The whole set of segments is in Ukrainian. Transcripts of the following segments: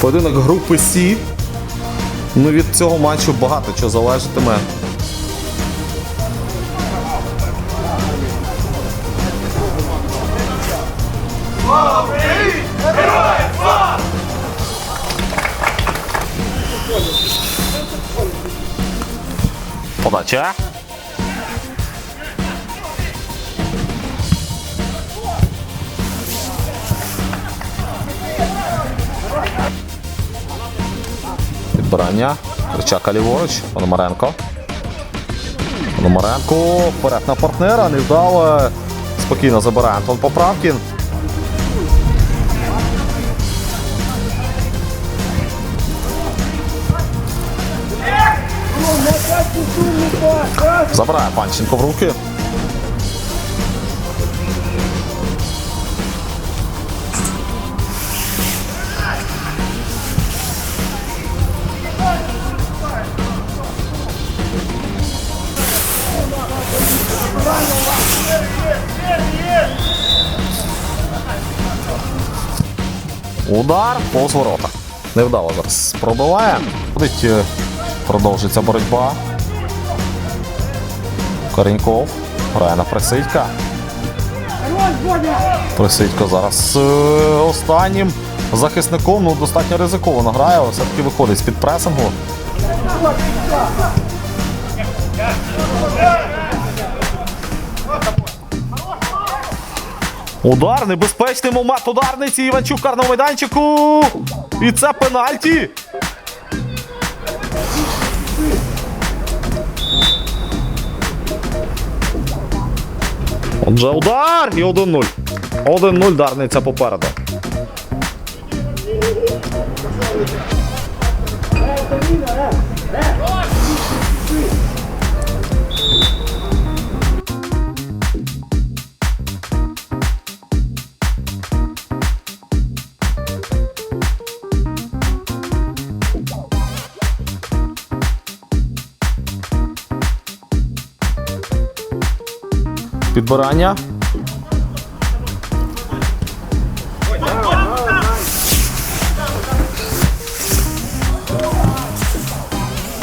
Поєдинок групи Сі. Ну, від цього матчу багато чого залежатиме. Подача. Підбирання. Кричака ліворуч. Пономаренко. Пономаренко вперед на партнера. Не вдало. Спокійно забирає Антон Поправкін. Забирає Панченко в руки. Удар повз ворота. Невдало зараз пробиває. Е, Продовжується боротьба. Кореньков. Грає на Присидька. Присидько зараз е, останнім захисником ну, достатньо ризиковано грає, все-таки виходить з-під пресингу. Удар, небезпечний момент ударниці Іванчук карному майданчику. І це пенальті. Отже, удар і 1-0. 1-0 Дарниця попереду. Підбирання.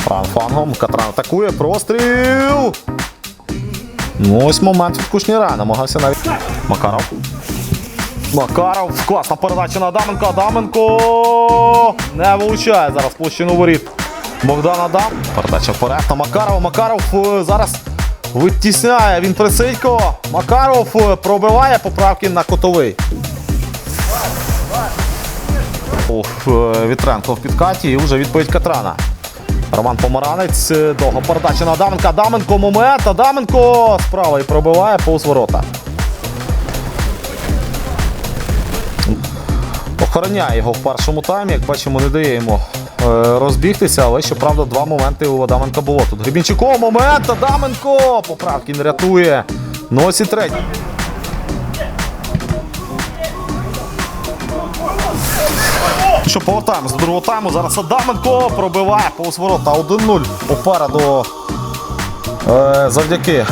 Фран флангом. Катран атакує. Простріл. Ну, ось момент від Кушніра. Намагався навіть. Макаров. Макаров. Класна передача на Адаменко. Адаменко не вилучає зараз площину воріт. Богдан Адам. Передача вперед на Макарова. Макаров е, зараз витісняє. Він Присидько. Макаров е, пробиває поправки на котовий. Ох, е, Вітренко в підкаті і вже відповідь Катрана. Роман Помаранець. е, Довга передача на Адаменка. Адаменко момент. Адаменко справа і пробиває повз ворота. Охороняє його в першому таймі. Як бачимо, не дає йому розбігтися, але щоправда, два моменти у Адаменка було. Тут Гребінчуков момент. Адаменко! Поправки не рятує. Ну ось і третій. Ну Що, повертаємось до другого тайму. Зараз Адаменко пробиває повз ворота 1-0 попереду. Е, завдяки.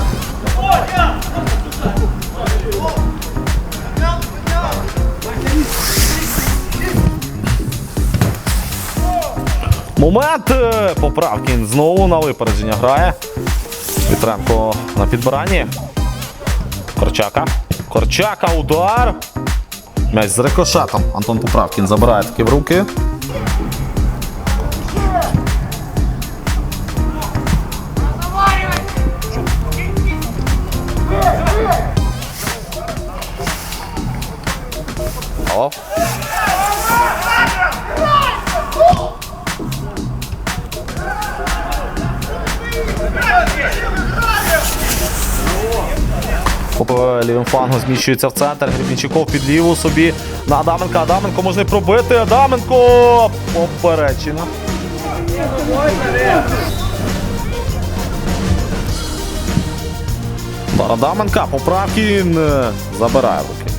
Момент е, Поправкін знову на випередження грає. Вітренко на підбиранні. Корчака. Корчака, удар. М'яч з рикошетом. Антон Поправкін забирає таки в руки. По лівим флангом зміщується в центр. Гребінчуков під ліву собі на Адаменка. Адаменко можна пробити. Адаменко поперечина. Адаменка. Поправкін е, забирає руки.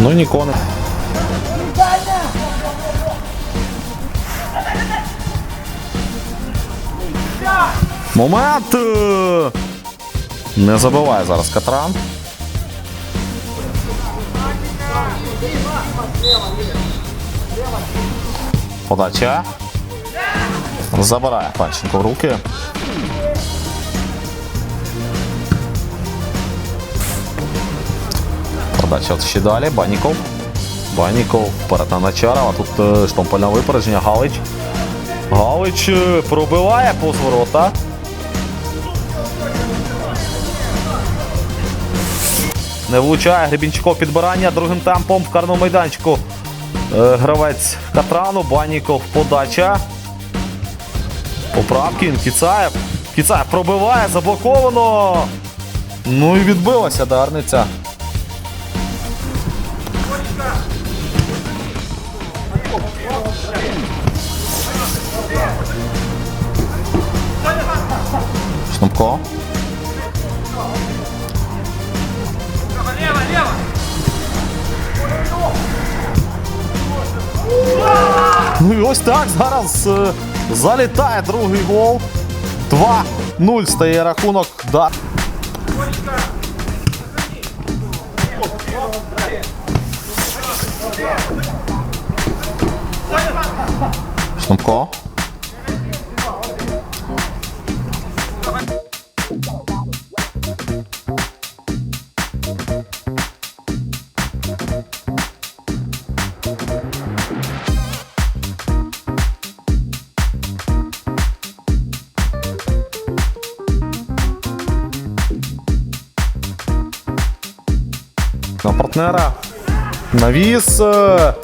Ну нікого не. Момент! Не забиває зараз Катран. Подача. Забирає Панченко в руки. Подача ще далі. Баніков. Баніков. Вперед на Начарова. Тут е, штомпельне випередження. Галич. Галич е, пробиває повз ворота. Не влучає Гребінчуков підбирання другим темпом в карному майданчику. Е, Гравець Катрану, Баніков, подача. Поправкін, Кіцаєв. Кіцаєв пробиває, заблоковано. Ну і відбилася Дарниця. Шнупко. Ну і ось так зараз е, залітає другий гол. 2-0 стає рахунок. Да. Шнупко. На партнера. Навіс. е,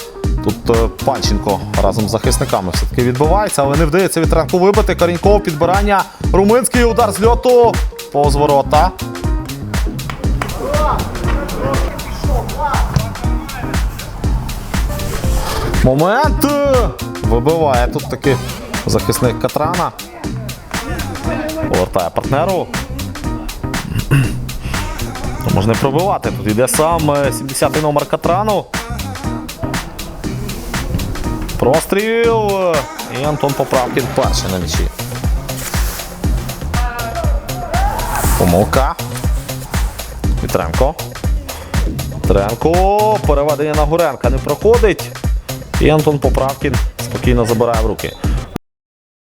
Тут е, Панченко разом з захисниками все-таки відбувається, але не вдається Вітренко вибити. Каріньков підбирання. Руминський удар з льоту. Повз ворота. Момент. е, Вибиває тут таки захисник Катрана. Повертає партнеру. Можна пробивати. Тут йде сам е, 70-й номер Катрану. Простріл. І Антон Поправкін перший на м'ячі. Помилка. Вітренко. Вітренко. Переведення на Гуренка не проходить. І Антон Поправкін спокійно забирає в руки.